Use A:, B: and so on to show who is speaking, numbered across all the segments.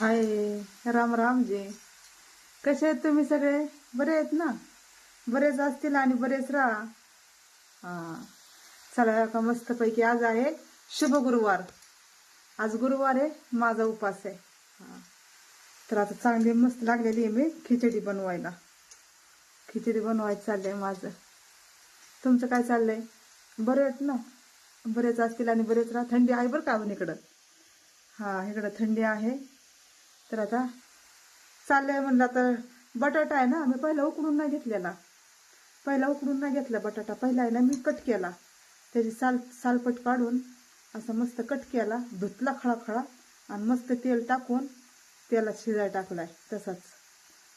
A: हाय राम राम जे. कसे आहेत तुम्ही सगळे? बरे आहेत ना? बरेच असतील आणि बरेच राहा. हा. चला का मस्तपैकी आज आहे शुभ गुरुवार. आज गुरुवार आहे माझा उपास आहे. हां. तर आता चांगली मस्त लागलेली आहे मी खिचडी बनवायला. खिचडी बनवायचं चाललंय माझं. तुमचं काय चाललंय? बरे आहेत ना? बरेच असतील आणि बरेच राहा. थंडी आहे बरं का अजून इकडं? हा इकडं थंडी आहे. तर आता चाललंय म्हणलं आता बटाटा आहे ना मी पहिला उकडून नाही घेतलेला. पहिला उकडून नाही घेतला बटाटा. पहिला आहे ना मी कट केला. त्याची साल सालपट काढून असा मस्त कट केला. धुतला खळाखळा आणि मस्त तेल टाकून त्याला शिजाय टाकलाय. तसाच.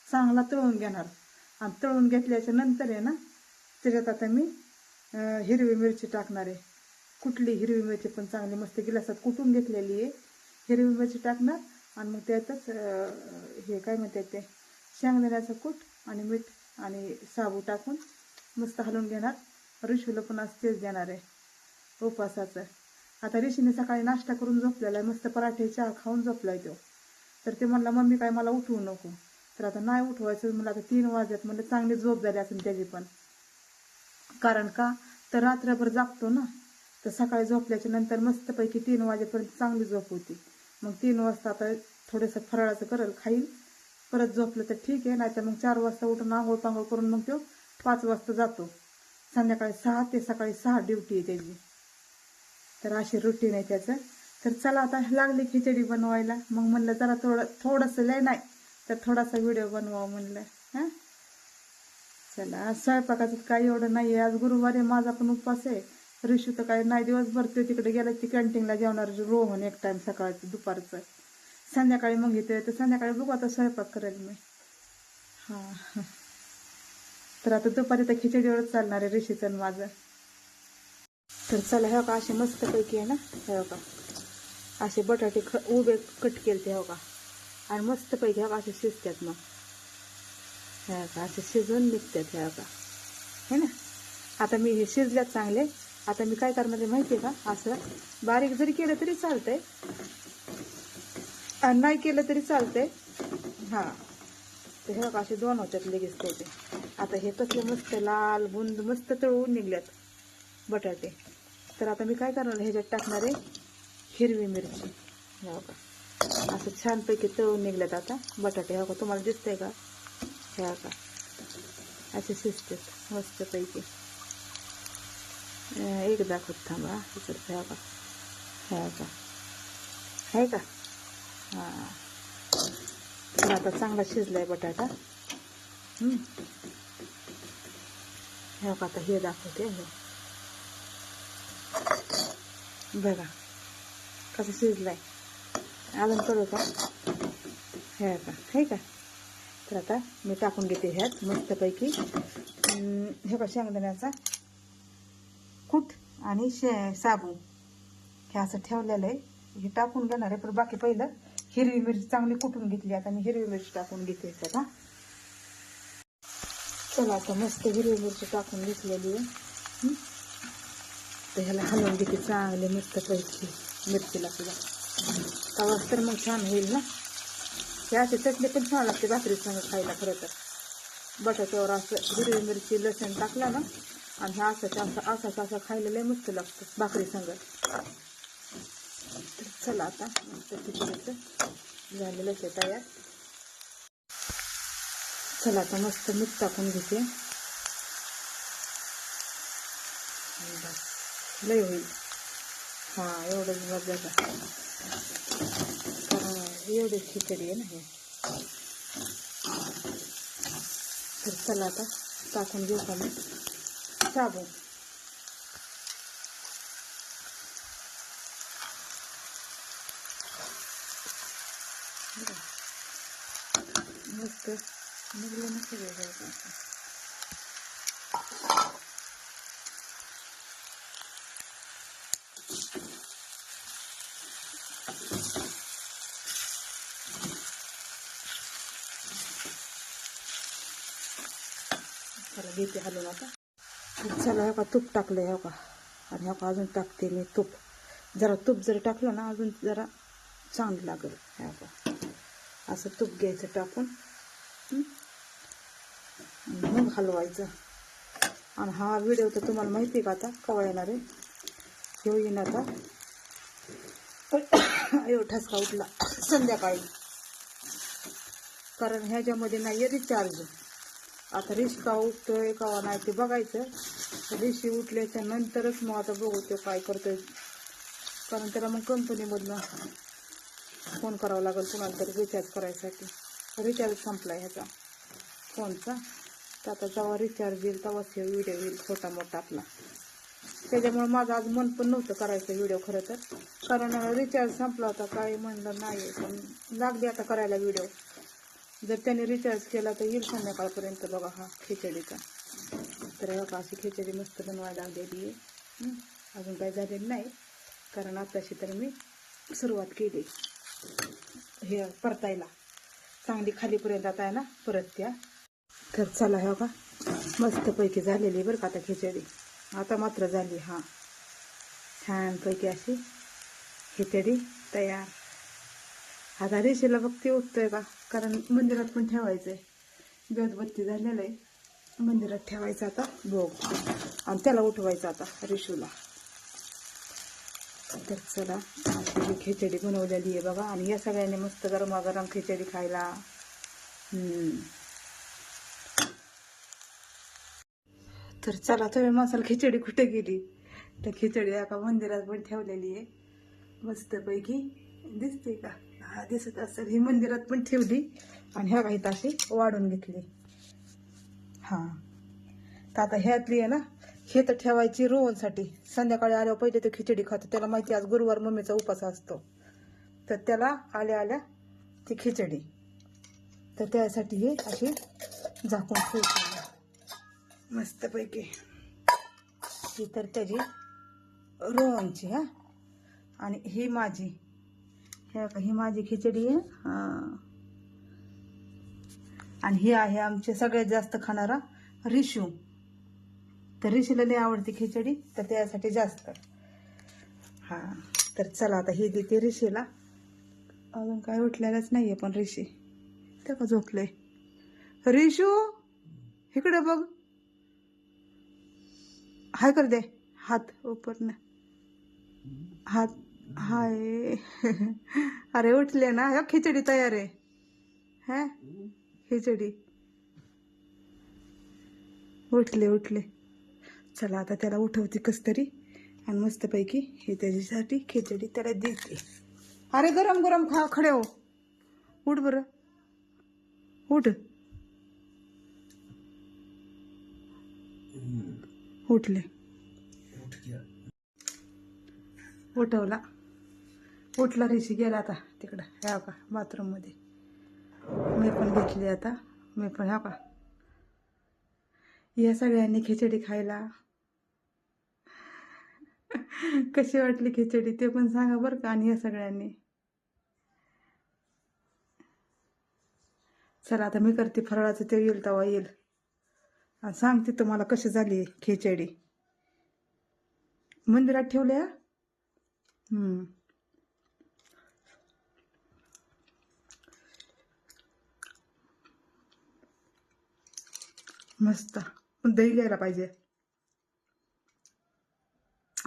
A: चांगला तळून घेणार. आणि तळून घेतल्याच्या नंतर आहे ना त्याच्यात आता मी हिरवी मिरची टाकणार आहे. कुठली हिरवी मिरची पण चांगली मस्त गिलासात कुटून घेतलेली आहे. हिरवी मिरची टाकणार. आणि मग त्यातच हे काय म्हणतात ते शेंगदाण्याचं कूट आणि मीठ आणि साबू टाकून मस्त हलवून घेणार. ऋषीला पण आज तेच देणार आहे उपवासाचं. आता ऋषीने सकाळी नाश्ता करून झोपलेला आहे मस्त पराठे चहा खाऊन झोपलाय तो. तर ते म्हणला मम्मी काय मला उठवू नको. तर आता नाही उठवायचं मला आता तीन वाजल्यात म्हणलं चांगली झोप झाली असेल त्याची पण. कारण का? तर रात्रभर जागतो ना. तर सकाळी झोपल्याच्या नंतर मस्तपैकी तीन वाजेपर्यंत चांगली झोप होती. मग तीन वाजता आता थोडंसं फराळाचं करेल खाईल परत झोपलं तर ठीक आहे नाही तर मग चार वाजता उठून आंघोळ पांघोळ करून मग तो पाच वाजता जातो. संध्याकाळी सहा ते सकाळी सहा ड्युटी आहे त्याची. तर अशी रुटीन आहे त्याचं. तर चला आता लागली खिचडी बनवायला. मग म्हणलं जरा थोडं थोडंसं लय नाही तर थोडासा व्हिडिओ बनवा म्हणलं. हां? चला आज स्वयंपाकाचं काही एवढं नाही आहे आज गुरुवारी आहे माझा पण उपवास आहे. रिशू तर काय नाही दिवसभर ते तिकडे गेला ती कॅन्टीनला जेवणार रोहन एक टाइम सकाळचं दुपारचं. संध्याकाळी मग येते तर संध्याकाळी बघू आता स्वयंपाक करेल मी. हां. तर आता दुपारी तर खिचडीवरच चालणार आहे रिशीचं आणि माझं. तर चला हे का असे मस्तपैकी आहे ना हे का असे बटाटे ख उभे कट केले ते हो का आणि मस्तपैकी का असे शिजतात मग. हे का असे शिजवून निघतात हे का है ना? आता मी हे शिजल्यात चांगले. आता मी काय करणार आहे माहिती आहे का? असं बारीक जरी केलं तरी चालतंय. आणि नाही केलं तरी चालतंय. हां. ते हे बघा असे दोन होत्यात लगेच त्याचे आता हे कसले मस्त लाल बुंद मस्त तळून निघल्यात बटाटे. तर आता मी काय करणार ह्याच्यात टाकणार आहे हिरवी मिरची. हे बघा. असं छानपैकी तळून निघल्यात आता बटाटे. हे बघा तुम्हाला दिसतंय का? हे बघा. असे शिजतात मस्तपैकी. एक दाखवत थांबा इकडे ह्या का हे का आहे का हां आता चांगला शिजलाय बटाटा ह्या का आता हे दाखवते हे बघा कसं शिजलाय अजून करू का हे का हे का तर आता मी टाकून घेते ह्यात मस्तपैकी हे का शेंगदाण्याचा आणि शे साबू हे असं ठेवलेलं आहे. हे टाकून घेणार आहे. पण बाकी पहिलं हिरवी मिरची चांगली कुटून घेतली. आता मी हिरवी मिरची टाकून घेते का चला आता मस्त हिरवी मिरची टाकून घेतलेली आहे. तर ह्याला हलवून घेते चांगले मस्त पैकी मिरचीला सुद्धा. तवाच तर मग छान होईल ना? हे असे चटणी पण छान लागते भाकरी संग खायला खरं तर. बटाट्यावर असं हिरवी मिरची लसण टाकला ना आणि हे असं असं असं असं खायला लय मस्त लागतं भाकरी संग तर चला आता मस्त झालेलं आहे तयार. चला आता मस्त मीठ टाकून घेते. लय होईल. हां एवढंच बघा झालं. कारण एवढी खिचडी आहे ना हे. तर चला आता टाकून घेऊ का मी साबण मस्त निघलं ना सगळं चला घेते हलवून आता चला हे का तूप टाकलं हे का? आणि हे का अजून टाकते मी तूप? जरा तूप जर टाकलं ना अजून जरा चांगलं लागेल हे का? असं तूप घ्यायचं टाकून मग हलवायचं. आणि हा व्हिडिओ तर तुम्हाला माहिती आहे का आता कवा येणार आहे? घेऊ येईन आता. अयो ठसका उठला संध्याकाळी. कारण ह्याच्यामध्ये नाही आहे रिचार्ज आता रिश्का उठतोय कवा नाही ते बघायचं. रिशी उठल्याच्या नंतरच मग आता बघू तो काय करतोय. कारण त्याला मग कंपनीमधनं फोन करावा लागेल कुणाला तरी रिचार्ज करायसाठी. रिचार्ज संपला आहे ह्याचा फोनचा तर आता जेव्हा रिचार्ज येईल तेव्हाच हे व्हिडिओ येईल छोटा मोठा आपला. त्याच्यामुळे माझं आज मन पण नव्हतं करायचं व्हिडिओ खरं तर. कारण रिचार्ज संपला होता काही म्हणलं नाही पण लागली आता करायला व्हिडिओ जर त्याने रिचार्ज केला तर येईल संध्याकाळपर्यंत बघा हा खिचडीचा. तर बघा अशी खिचडी मस्त बनवायला लागलेली आहे. अजून काही झालेलं नाही कारण आताशी तर मी सुरुवात केली. हे परतायला. चांगली खालीपर्यंत आता आहे ना परत त्या. तर चला हे बघा मस्तपैकी झालेली आहे बरं का आता खिचडी. आता मात्र झाली हां. छानपैकी अशी खिचडी तयार. आता रेषेला बघते उठतोय का? कारण मंदिरात पण ठेवायचं आहे बेदबत्ती झालेलं आहे. मंदिरात ठेवायचं आता भोग. आणि त्याला उठवायचं आता रिशूला. तर चला अशी खिचडी बनवलेली आहे बघा. आणि या सगळ्यांनी मस्त गरमागरम खिचडी खायला. तर चला तुम्ही मसाला खिचडी कुठे गेली? तर खिचडी एका मंदिरात पण ठेवलेली आहे. मस्तपैकी. दिसते का? हा दिसत असेल. ही मंदिरात पण ठेवली आणि ह्या काही अशी वाढून घेतली. हां. तर आता ह्यातली आहे ना हे तर ठेवायची रोहनसाठी. संध्याकाळी आल्यावर पहिले तर खिचडी खातो. त्याला माहिती आज गुरुवार मम्मीचा उपास असतो. तर त्याला आल्या आल्या ती खिचडी. तर त्यासाठी हे अशी झाकून ठेवते मस्तपैकी. ही तर त्याची रोहनची हा. आणि ही माझी हे ही माझी खिचडी आहे. आणि हे आहे आमचे सगळ्यात जास्त खाणारा रिशू. तर रिशीला लई आवडते खिचडी तर त्यासाठी जास्त. हा. तर चला आता हे देते रिशीला. अजून काय उठलेलंच नाहीये पण रिशी. ते का झोपलंय रिशू इकडे बघ. हाय कर दे. हात उपरनं हात. हाय. अरे उठले ना. ह्या खिचडी तयार आहे. हा? खिचडी. उठले उठले. चला आता त्याला उठवते कस तरी आणि मस्तपैकी हे त्याच्यासाठी खिचडी त्याला देते. अरे गरम गरम खा खडे हो. उठ बरं. उठ. उठले. उठवला. उठला ऋषी गेला आता तिकडं ह्या का बाथरूममध्ये मी पण घेतली आता मी पण ह्या का या सगळ्यांनी खिचडी खायला. कशी वाटली खिचडी ते पण सांगा बरं का आणि या सगळ्यांनी. चला आता मी करते फराळाचं ते येईल तेव्हा येईल. आणि सांगते तुम्हाला कशी झाली खिचडी. मंदिरात ठेवल्या? मस्त. पण दही घ्यायला पाहिजे.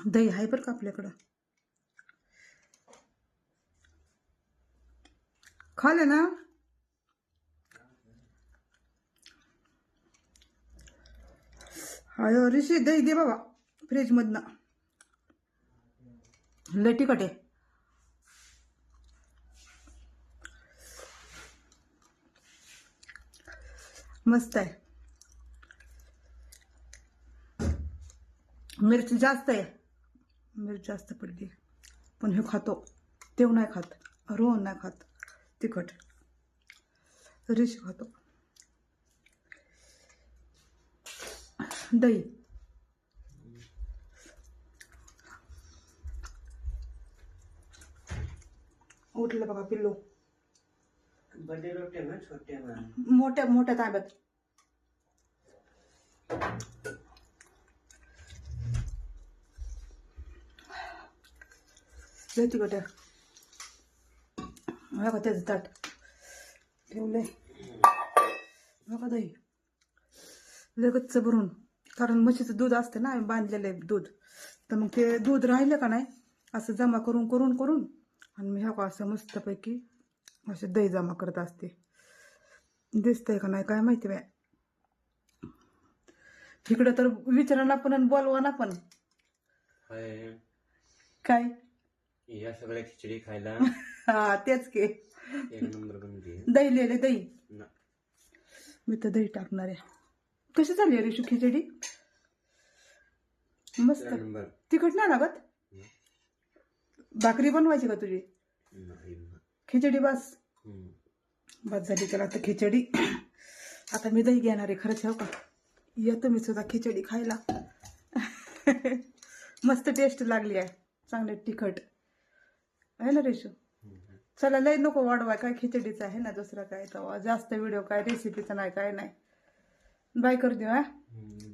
A: दही आहे बरं का आपल्याकडं. खाले ना? अयो ऋषी दही दे बाबा फ्रीजमधनं. लय तिखट आहे. मस्त आहे. मिरची जास्त आहे. मिरची जास्त पडली. पण हे खातो. तेव नाही खात. रोहन नाही खात. तिखट. रिश खातो. दही. उठलं बघा पिल्लू. मोठ्या मोठ्या ताब्यात. तिखट आहे. बघा त्याचं ताट. ठेवलंय बघा दही लगतच भरून. कारण म्हशीचं दूध असतं ना आम्ही बांधलेलं आहे दूध. तर मग ते दूध राहिलं का नाही असं जमा करून करून करून आणि मी ह्या असं मस्तपैकी असे दही जमा करत असते. दिसतंय का नाही काय माहिती बाय इकडं तर विचारा ना पण आणि बोलवा ना पण काय?
B: या सगळ्या खिचडी खायला
A: हा तेच के.
B: एक नंबर
A: दही लिहिले दही?
B: ना.
A: मी तर दही टाकणार आहे. कशी झाली रेशू खिचडी? मस्त.
B: एक नंबर.
A: तिखट नाही लागत? भाकरी बनवायची का तुझी?
B: नाही ना.
A: खिचडी बस.
B: हम्म.
A: बस झाली त्याला आता खिचडी. आता मी दही घेणार आहे खरंच हो का? या तुम्ही सुद्धा खिचडी खायला. मस्त टेस्ट लागली आहे. चांगले तिखट. आहे ना रेशू. चला लय नको वाढवाय काय खिचडीचं आहे ना दुसरं काय तर जास्त व्हिडिओ काय रेसिपीचं नाही काय नाही. बाय कर देऊ हा?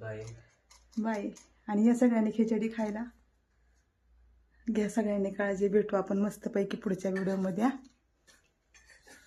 B: बाय.
A: बाय. आणि या सगळ्यांनी खिचडी खायला. घ्या सगळ्यांनी काळजी भेटू आपण मस्तपैकी पुढच्या व्हिडिओमध्ये